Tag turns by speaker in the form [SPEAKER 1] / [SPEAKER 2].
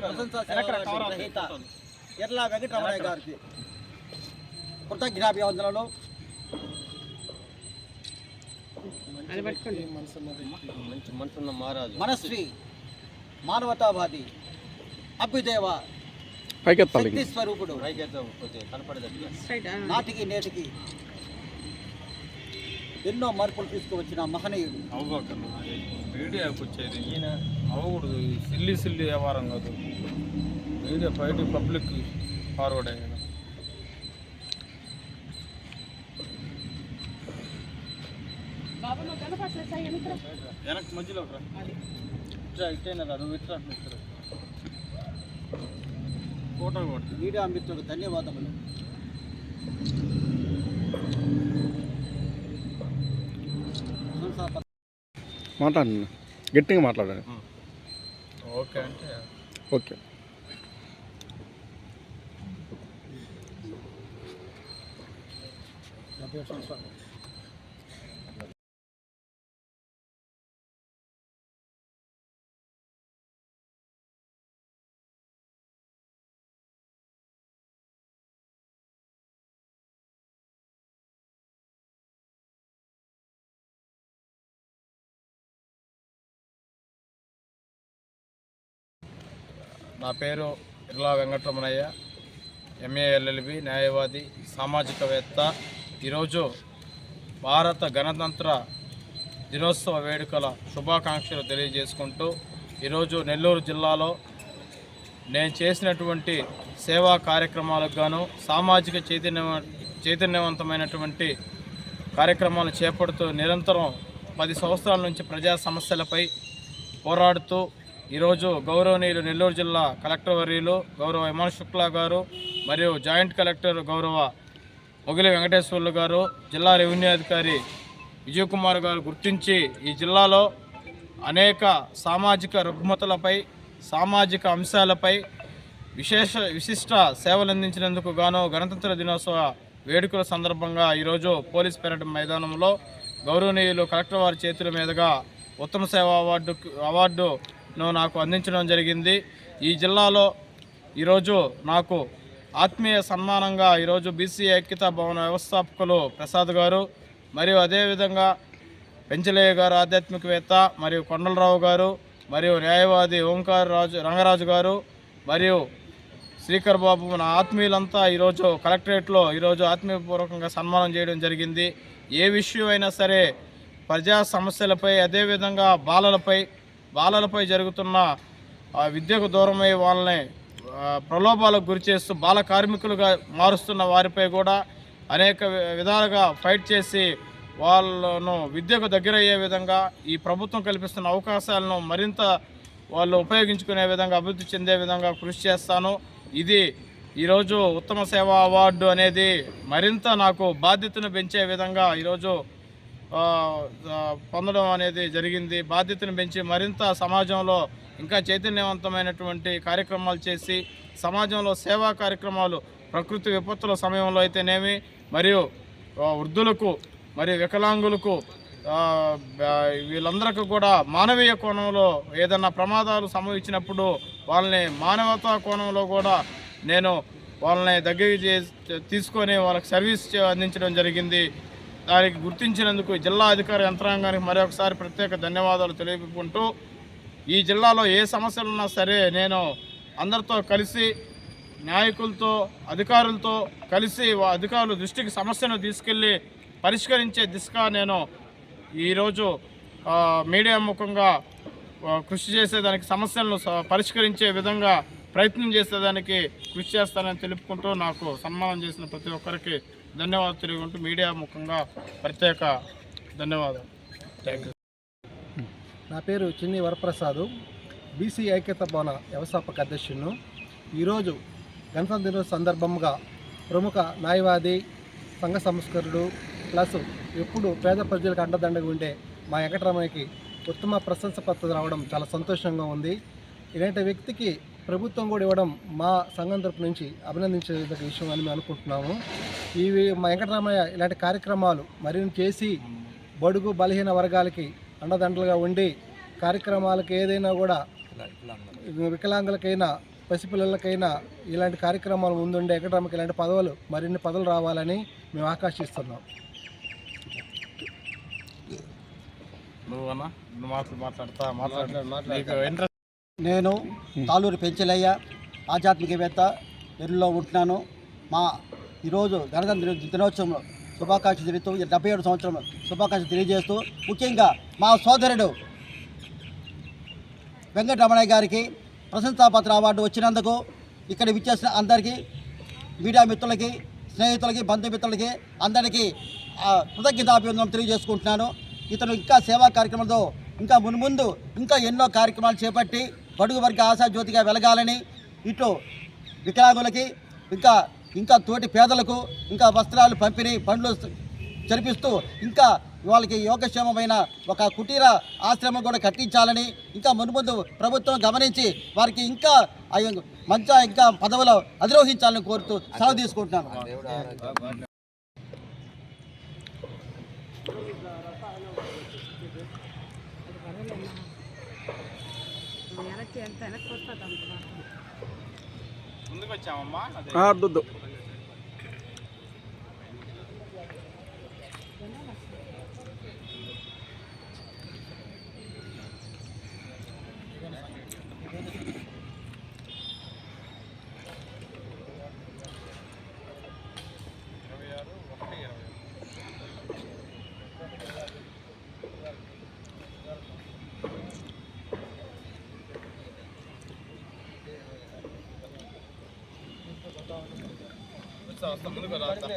[SPEAKER 1] ప్రశంసా ఎర్ల వెంకటరమణయ్య గారికి కృతజ్ఞాభివందనలు.
[SPEAKER 2] మంచి మనసున్న మహారాజు.
[SPEAKER 1] మనశ్రీ మానవతావాది అభ్యుదేవ శక్తి స్వరూపుడు నాటికి నేటికి ఎన్నో మార్పులు తీసుకువచ్చిన మహనీయుడు.
[SPEAKER 3] అవ్వకన్నా సిల్లి సిల్లి వ్యవహారం కాదు. మీడియా బయట పబ్లిక్ ఫార్వర్డ్ అయ్యాను వెనక్కి మధ్యలో ఇట్లా ఇట్టేనా రా, నువ్వు ఇట్లా ఇట్లా ఫోటో కొట్టు
[SPEAKER 1] మీడియా మిత్రులకు ధన్యవాదములు.
[SPEAKER 4] మాట్లాడండి గట్టిగా మాట్లాడండి
[SPEAKER 3] ఓకే అంటే
[SPEAKER 4] ఓకే.
[SPEAKER 3] నా పేరు ఇర్లా వెంకటరమణయ్య ఎంఏఎల్ఎల్బి న్యాయవాది సామాజికవేత్త. ఈరోజు భారత గణతంత్ర దినోత్సవ వేడుకల శుభాకాంక్షలు తెలియజేసుకుంటూ ఈరోజు నెల్లూరు జిల్లాలో నేను చేసినటువంటి సేవా కార్యక్రమాలకు గాను సామాజిక చైతన్య చైతన్యవంతమైనటువంటి కార్యక్రమాలు చేపడుతూ నిరంతరం పది సంవత్సరాల నుంచి ప్రజా సమస్యలపై పోరాడుతూ ఈరోజు గౌరవనీయులు నెల్లూరు జిల్లా కలెక్టర్ వర్యులు గౌరవ విమాన్ శుక్లా గారు మరియు జాయింట్ కలెక్టర్ గౌరవ మొగిలి వెంకటేశ్వర్లు గారు జిల్లా రెవెన్యూ అధికారి విజయ్ కుమార్ గారు గుర్తించి ఈ జిల్లాలో అనేక సామాజిక రుగ్మతలపై సామాజిక అంశాలపై విశేష విశిష్ట సేవలు అందించినందుకు గాను గణతంత్ర దినోత్సవ వేడుకల సందర్భంగా ఈరోజు పోలీస్ పెరడ్ మైదానంలో గౌరవనీయులు కలెక్టర్ వారి చేతుల మీదుగా ఉత్తమ సేవ అవార్డు అవార్డు నాకు అందించడం జరిగింది. ఈ జిల్లాలో ఈరోజు నాకు ఆత్మీయ సన్మానంగా ఈరోజు బీసీ ఐక్యతా భవన వ్యవస్థాపకులు ప్రసాద్ గారు మరియు అదేవిధంగా పెంచలయ్య గారు ఆధ్యాత్మికవేత్త మరియు కొండలరావు గారు మరియు న్యాయవాది ఓంకార్ రాజు రంగరాజు గారు మరియు శ్రీకర్ బాబు మన ఆత్మీయులంతా ఈరోజు కలెక్టరేట్లో ఈరోజు ఆత్మీయపూర్వకంగా సన్మానం చేయడం జరిగింది. ఏ విషయమైనా సరే ప్రజా సమస్యలపై అదేవిధంగా బాలలపై బాలలపై జరుగుతున్న విద్యకు దూరమై వాళ్ళని ప్రలోభాలకు గురి చేస్తూ బాల కార్మికులుగా మారుస్తున్న వారిపై కూడా అనేక విధాలుగా ఫైట్ చేసి వాళ్ళను విద్యకు దగ్గరయ్యే విధంగా ఈ ప్రభుత్వం కల్పిస్తున్న అవకాశాలను మరింత వాళ్ళు ఉపయోగించుకునే విధంగా అభివృద్ధి చెందే విధంగా కృషి చేస్తాను. ఇది ఈరోజు ఉత్తమ సేవా అవార్డు అనేది మరింత నాకు బాధ్యతను పెంచే విధంగా ఈరోజు పొందడం అనేది జరిగింది. బాధ్యతను పెంచి మరింత సమాజంలో ఇంకా చైతన్యవంతమైనటువంటి కార్యక్రమాలు చేసి సమాజంలో సేవా కార్యక్రమాలు ప్రకృతి విపత్తుల సమయంలో అయితేనేమి మరియు వృద్ధులకు మరియు వికలాంగులకు వీళ్ళందరికీ కూడా మానవీయ కోణంలో ఏదన్నా ప్రమాదాలు సంభవించినప్పుడు వాళ్ళని మానవతా కోణంలో కూడా నేను వాళ్ళని దగ్గరికి చే- తీసుకొని వాళ్ళకి సర్వీస్ అందించడం జరిగింది. దానికి గుర్తించినందుకు జిల్లా అధికార యంత్రాంగానికి మరొకసారి ప్రత్యేక ధన్యవాదాలు తెలియకుంటూ ఈ జిల్లాలో ఏ సమస్యలు ఉన్నా సరే నేను అందరితో కలిసి నాయకులతో అధికారులతో కలిసి అధికారుల దృష్టికి సమస్యను తీసుకెళ్ళి పరిష్కరించే దిశగా నేను ఈరోజు మీడియా ముఖంగా కృషి చేసే దానికి సమస్యలను పరిష్కరించే విధంగా ప్రయత్నం చేసేదానికి కృషి చేస్తానని తెలుపుకుంటూ నాకు సన్మానం చేసిన ప్రతి ఒక్కరికి ధన్యవాదాలు తెలుపుకుంటూ మీడియా ముఖంగా ప్రత్యేక ధన్యవాదాలు. థ్యాంక్ యూ
[SPEAKER 5] నా పేరు చిన్ని వరప్రసాదు. బీసీ ఐక్యత భవన వ్యవస్థాపక అధ్యక్షులను ఈరోజు గణతంత్ర దినోత్సవ సందర్భంగా ప్రముఖ న్యాయవాది సంఘ సంస్కరుడు ప్లస్ ఎప్పుడు పేద ప్రజలకు అండదండగా ఉండే మా వెంకటరమయ్యకి ఉత్తమ ప్రశంస పత్రం రావడం చాలా సంతోషంగా ఉంది. ఇలాంటి వ్యక్తికి ప్రభుత్వం కూడా ఇవ్వడం మా సంఘం తరపు నుంచి అభినందించే విషయం అని మేము అనుకుంటున్నాము. ఇవి మా వెంకటరామయ్య ఇలాంటి కార్యక్రమాలు మరిన్ని చేసి బడుగు బలహీన వర్గాలకి అండదండలుగా ఉండి కార్యక్రమాలకు ఏదైనా కూడా వికలాంగులకైనా పసిపిల్లలకైనా ఇలాంటి కార్యక్రమాలు ముందుండే ఎకడమిక్ ఇలాంటి పదవులు మరిన్ని పదవులు రావాలని మేము ఆకాంక్షిస్తున్నాం.
[SPEAKER 3] నువ్వు అన్న నువ్వు మాటలు మాట్లాడతా మాట్లాడు.
[SPEAKER 1] నేను తాలూరు పెంచలయ్య ఆధ్యాత్మికవేత్త ఎరులో ఉంటున్నాను. మా ఈరోజు గణతంత్ర దినోత్సవంలో దినోత్సవం శుభాకాంక్షలు తెలుపుతూ డెబ్బై ఏడు సంవత్సరం శుభాకాంక్షలు తెలియజేస్తూ ముఖ్యంగా మా సోదరుడు వెంకటరమణయ్య గారికి ప్రశంసాపత్ర అవార్డు వచ్చినందుకు ఇక్కడ విచ్చేసిన అందరికీ మీడియా మిత్రులకి స్నేహితులకి బంధుమిత్రులకి అందరికీ ఆ, కృతజ్ఞతాభివందనం తెలియజేసుకుంటున్నాను. ఇతను ఇంకా సేవా కార్యక్రమంతో ఇంకా మున్ముందు ఇంకా ఎన్నో కార్యక్రమాలు చేపట్టి బడుగు వర్గ ఆశాజ్యోతిగా వెలగాలని ఇటు వికలాంగులకి ఇంకా ఇంకా తోటి పేదలకు ఇంకా వస్త్రాలు పంపిణీ పండ్లు జరిపిస్తూ ఇంకా వాళ్ళకి యోగక్షేమమైన ఒక కుటీర ఆశ్రమం కూడా కట్టించాలని ఇంకా మున్ముందు ప్రభుత్వం గమనించి వారికి ఇంకా ఆ మంచి ఇంకా పదవులు అధిరోహించాలని కోరుతూ సెలవు తీసుకుంటున్నాను.
[SPEAKER 3] ముందుకు వచ్చామమ్మా అదే
[SPEAKER 4] వద్దు
[SPEAKER 3] ఇరవై వస్తా వస్తా ముందుకు రా వస్తా.